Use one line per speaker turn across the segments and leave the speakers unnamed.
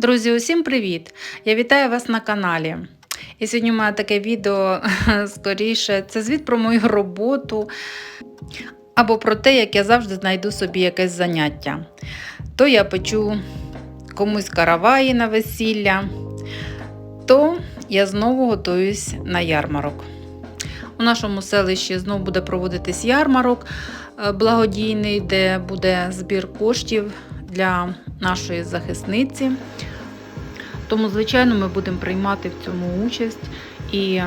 Друзі, усім привіт! Я вітаю вас на каналі. І сьогодні у мене таке відео скоріше. Це звіт про мою роботу або про те, як я завжди знайду собі якесь заняття. То я печу комусь караваї на весілля, то я знову готуюсь на ярмарок. У нашому селищі знову буде проводитись ярмарок е, благодійний, де буде збір коштів для нашої захисниці. Тому, звичайно, ми будемо приймати в цьому участь, і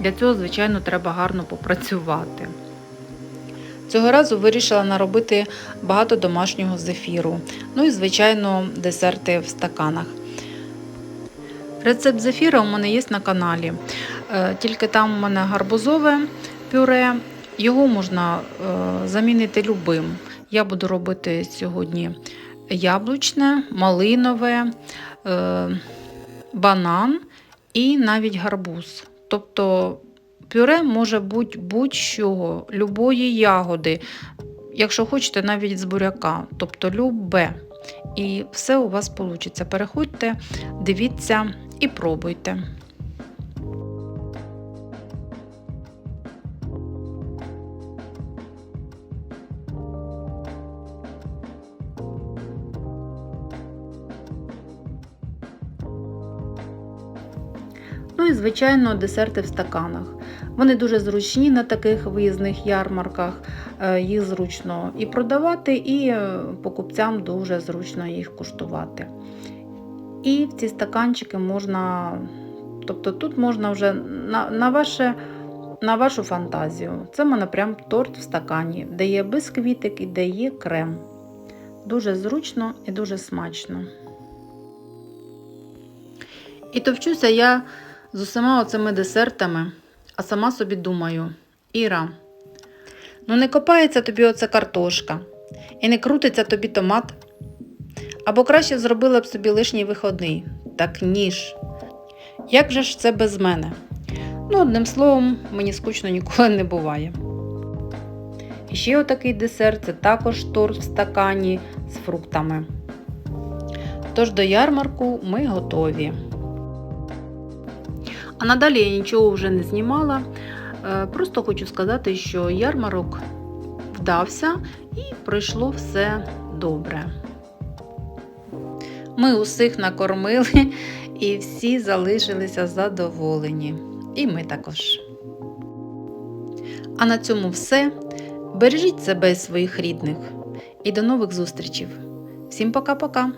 для цього, звичайно, треба гарно попрацювати. Цього разу вирішила наробити багато домашнього зефіру. Ну і, звичайно, десерти в стаканах. Рецепт зефіра у мене є на каналі. Е, Тільки там у мене гарбузове пюре. Його можна е, замінити любим. Я буду робити сьогодні яблучне, малинове, е, банан і навіть гарбуз. Тобто пюре може бути будь-чого, любої ягоди, якщо хочете, навіть з буряка, тобто любе. І все у вас вийде. Переходьте, дивіться і пробуйте. Ну і, звичайно, десерти в стаканах. Вони дуже зручні на таких виїзних ярмарках. Е, Їх зручно і продавати, і е, покупцям дуже зручно їх куштувати. І в ці стаканчики можна, тобто тут можна вже на, на, ваше, на вашу фантазію. Це в мене прям торт в стакані, де є бисквітик і де є крем. Дуже зручно і дуже смачно. І товчуся я з усіма оцими десертами, а сама собі думаю: Іра, ну не копається тобі оця картошка, і не крутиться тобі томат. Або краще зробила б собі лишній виходний, так ніж. Як же ж це без мене? Ну, одним словом, мені скучно ніколи не буває. І ще отакий десерт це також торт в стакані з фруктами. Тож до ярмарку ми готові. А надалі я нічого вже не знімала. Е, Просто хочу сказати, що ярмарок вдався і пройшло все добре. Ми усіх накормили і всі залишилися задоволені. І ми також. А на цьому все. Бережіть себе і своїх рідних. І до нових зустрічей. Всім пока-пока!